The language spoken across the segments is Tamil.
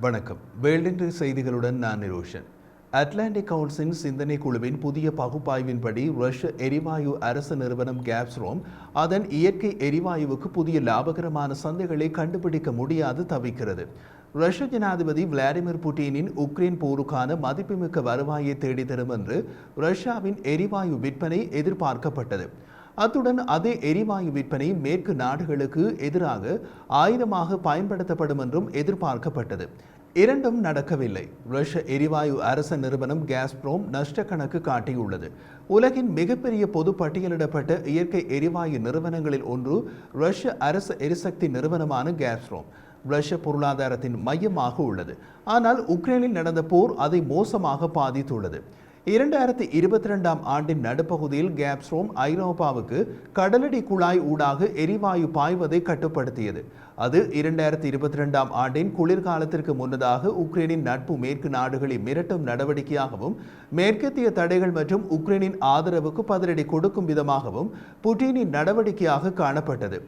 வணக்கம். வேல்டின்று செய்திகளுடன் நான் நிரோஷன். அட்லாண்டிக் கவுன்சிலின் சிந்தனை குழுவின் புதிய பகுப்பாய்வின்படி ரஷ்ய எரிவாயு அரசு நிறுவனம் கேப்ஸ்ரோம் அதன் இயற்கை எரிவாயுவுக்கு புதிய லாபகரமான சந்தைகளை கண்டுபிடிக்க முடியாது தவிக்கிறது. ரஷ்ய ஜனாதிபதி விளாடிமிர் புட்டினின் உக்ரைன் போருக்கான மதிப்புமிக்க வருவாயை தேடித்தரும் என்று ரஷ்யாவின் எரிவாயு விற்பனை எதிர்பார்க்கப்பட்டது. அத்துடன் அதே எரிவாயு விற்பனை மேற்கு நாடுகளுக்கு எதிராக ஆயுதமாக பயன்படுத்தப்படும் என்றும் எதிர்பார்க்கப்பட்டது. இரண்டும் நடக்கவில்லை. ரஷ்ய எரிவாயு அரச நிறுவனம் கேஸ்ப்ரோம் நஷ்ட கணக்கு காட்டியுள்ளது. உலகின் மிகப்பெரிய பொது பட்டியலிடப்பட்ட இயற்கை எரிவாயு நிறுவனங்களில் ஒன்று ரஷ்ய அரச எரிசக்தி நிறுவனமான கேஸ்ப்ரோம் ரஷ்ய பொருளாதாரத்தின் மையமாக உள்ளது. ஆனால் உக்ரைனில் நடந்த போர் அதை மோசமாக பாதித்துள்ளது. இரண்டாயிரத்தி இருபத்தி ரெண்டாம் ஆண்டின் நடுப்பகுதியில் கேப்ஸ்ரோம் ஐரோப்பாவுக்கு கடலடி குழாய் ஊடாக எரிவாயு பாய்வதை கட்டுப்படுத்தியது. அது இரண்டாயிரத்தி இருபத்தி ரெண்டாம் ஆண்டின் குளிர்காலத்திற்கு முன்னதாக உக்ரைனின் நட்பு மேற்கு நாடுகளை மிரட்டும் நடவடிக்கையாகவும் மேற்கத்திய தடைகள் மற்றும் உக்ரைனின் ஆதரவுக்கு பதிலடி கொடுக்கும் விதமாகவும் புட்டினின் நடவடிக்கையாக காணப்பட்டது.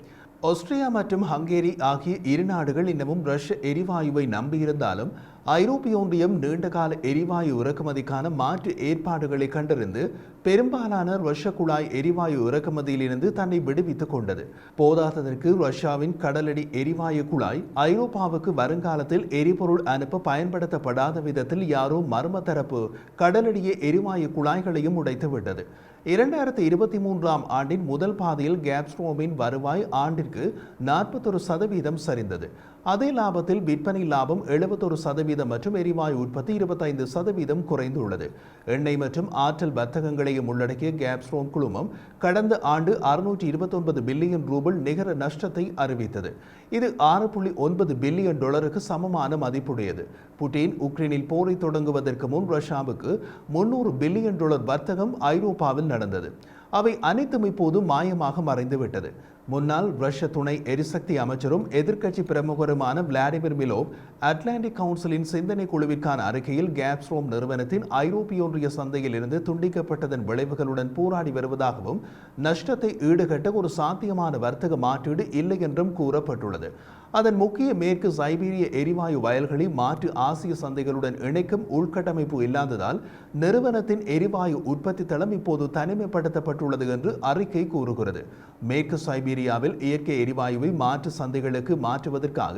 ஆஸ்திரியா மற்றும் ஹங்கேரி ஆகிய இரு நாடுகள் இன்னமும் ரஷ்ய எரிவாயுவை நம்பியிருந்தாலும் ஐரோப்பிய ஒன்றியம் நீண்டகால எரிவாயு இறக்குமதிக்கான மாற்று ஏற்பாடுகளை கண்டறிந்து பெரும்பாலான ரஷ்ய குழாய் எரிவாயு இறக்குமதியிலிருந்து தன்னை விடுவித்துக் கொண்டது. போதாததற்கு ரஷ்யாவின் கடலடி எரிவாயு குழாய் ஐரோப்பாவுக்கு வருங்காலத்தில் எரிபொருள் அனுப்ப பயன்படுத்தப்படாத விதத்தில் யாரோ மர்ம தரப்பு கடலடிய எரிவாயு குழாய்களையும் உடைத்துவிட்டது. இரண்டாயிரத்தி இருபத்தி மூன்றாம் ஆண்டின் முதல் பாதையில் கேப்ஸ்ட்ரோமின் வருவாய் ஆண்டிற்கு நாற்பத்தொரு சதவீதம் சரிந்தது. அதே லாபத்தில் விற்பனை லாபம் எழுபத்தொரு சதவீதம் மற்றும் எரிவாயு உற்பத்தி இருபத்தைந்து சதவீதம் குறைந்துள்ளது. எண்ணெய் மற்றும் ஆற்றல் வர்த்தகங்களையும் உள்ளடக்கிய கேப்ஸ்ட்ரோம் குழுமம் கடந்த ஆண்டு அறுநூற்றி இருபத்தொன்பது பில்லியன் ரூபிள் நிகர நஷ்டத்தை அறிவித்தது. இது ஆறு புள்ளி ஒன்பது பில்லியன் டாலருக்கு சமமான மதிப்புடையது. புட்டின் உக்ரைனில் போரை தொடங்குவதற்கு முன் ரஷ்யாவுக்கு முன்னூறு பில்லியன் டாலர் வர்த்தகம் ஐரோப்பாவில் நடந்தது. அவை அனைத்தும் இப்போது மாயமாக மறைந்துவிட்டது. முன்னாள் ரஷ்ய துணை எரிசக்தி அமைச்சரும் எதிர்க்கட்சி பிரமுகருமான விளாடிமிர் மிலோவ் அட்லாண்டிக் கவுன்சிலின் சிந்தனை குழுவிற்கான அறிக்கையில் கேப்ஸ்ரோம் நிறுவனத்தின் ஐரோப்பிய ஒன்றிய சந்தையில் இருந்து துண்டிக்கப்பட்டதன் விளைவுகளுடன் போராடி வருவதாகவும் நஷ்டத்தை ஈடுகட்ட ஒரு சாத்தியமான வர்த்தக மாற்றீடு இல்லை என்றும் கூறப்பட்டுள்ளது. அதன் முக்கிய மேற்கு சைபீரிய எரிவாயு வயல்களை மாற்று ஆசிய சந்தைகளுடன் இணைக்கும் உள்கட்டமைப்பு இல்லாததால் நிறுவனத்தின் எரிவாயு உற்பத்தி தளம் இப்போது தனிமைப்படுத்தப்பட்டுள்ளது என்று அறிக்கை கூறுகிறது. மேற்கு சைபீரியாவில் இயற்கை எரிவாயுவை மாற்று சந்தைகளுக்கு மாற்றுவதற்காக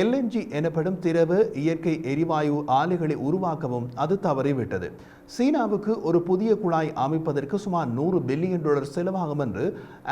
எல்என்ஜி எனப்படும் திரவ இயற்கை எரிவாயு ஆலைகளை உருவாக்கவும் அது தவறிவிட்டது. சீனாவுக்கு ஒரு புதிய குழாய் அமைப்பதற்கு சுமார் நூறு பில்லியன் டாலர் செலவாகும் என்று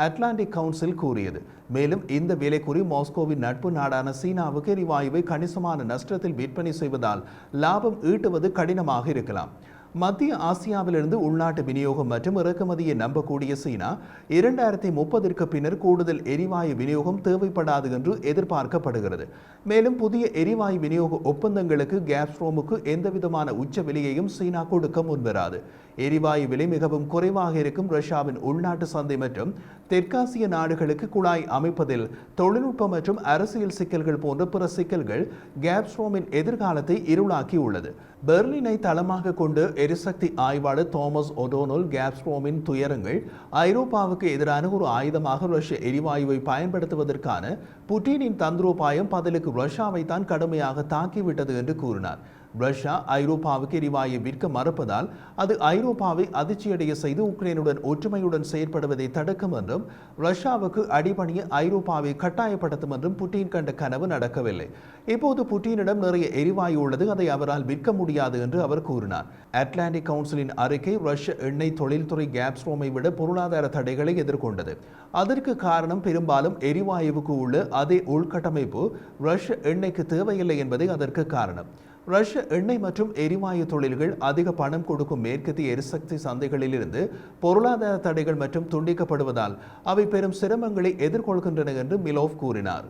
அட்லாண்டிக் கவுன்சில் கூறியது. மேலும் இந்த விலை கூறி மாஸ்கோவின் நட்பு நாடான சீனாவுக்கு எரிவாயுவை கணிசமான நஷ்டத்தில் விற்பனை செய்வதால் லாபம் ஈட்டுவது கடினமாக இருக்கலாம். மத்திய ஆசியாவிலிருந்து உள்நாட்டு விநியோகம் மற்றும் இறக்குமதியை நம்பக்கூடிய சீனா இரண்டாயிரத்தி முப்பதிற்கு பின்னர் கூடுதல் எரிவாயு விநியோகம் தேவைப்படாது என்று எதிர்பார்க்கப்படுகிறது. மேலும் புதிய எரிவாயு விநியோக ஒப்பந்தங்களுக்கு கேஸ்ட்ரோமுக்கு எந்தவிதமான உச்ச விலையையும் சீனா கொடுக்க முன்வராது. எரிவாயு விலை மிகவும் குறைவாக இருக்கும் ரஷ்யாவின் உள்நாட்டு சந்தை மற்றும் தெற்காசிய நாடுகளுக்கு குழாய் அமைப்பதில் தொழில்நுட்ப மற்றும் அரசியல் சிக்கல்கள் போன்ற பிற சிக்கல்கள் கேப்ஸ்ட்ரோமின் எதிர்காலத்தை இருளாக்கி உள்ளது பெர்லினை தளமாக கொண்டு எரிசக்தி ஆய்வாளர் தோமஸ் ஒடோனோல் கேப்ஸ்ட்ரோமின் துயரங்கள் ஐரோப்பாவுக்கு எதிரான ஒரு ஆயுதமாக ரஷ்ய எரிவாயுவை பயன்படுத்துவதற்கான புட்டினின் தந்திரோபாயம் பதிலுக்கு ரஷ்யாவை தான் கடுமையாக தாக்கிவிட்டது என்று கூறினார். ரஷ்யா ஐரோப்பாவுக்கு எரிவாயை விற்க மறுப்பதால் அது ஐரோப்பாவை அதிர்ச்சியடைய செய்து உக்ரைனுடன் ஒற்றுமையுடன் செயற்படுவதை தடுக்கும் என்றும் ரஷ்யாவுக்கு அடிபணிய ஐரோப்பாவை கட்டாயப்படுத்தும் என்றும் புட்டின் கண்ட கனவு நடக்கவில்லை. இப்போது புட்டினிடம் நிறைய எரிவாயு உள்ளது அதை அவரால் விற்க முடியாது என்று அவர் கூறினார். அட்லாண்டிக் கவுன்சிலின் அறிக்கை ரஷ்ய எண்ணெய் தொழில்துறை கேப்ஸ்ரோமை விட பொருளாதார தடைகளை எதிர்கொண்டது. அதற்கு காரணம் பெரும்பாலும் எரிவாயுவுக்கு உள்ள அதே உள்கட்டமைப்பு ரஷ்ய எண்ணெய்க்கு தேவையில்லை என்பதே அதற்கு காரணம். ரஷ்ய எண்ணெய் மற்றும் எரிவாயு தொழில்கள் அதிக பணம் கொடுக்கும் மேற்கத்திய எரிசக்தி சந்தைகளிலிருந்து பொருளாதார தடைகள் மற்றும் துண்டிக்கப்படுவதால் அவை பெரும் சிரமங்களை எதிர்கொள்கின்றன என்று மிலோவ் கூறினார்.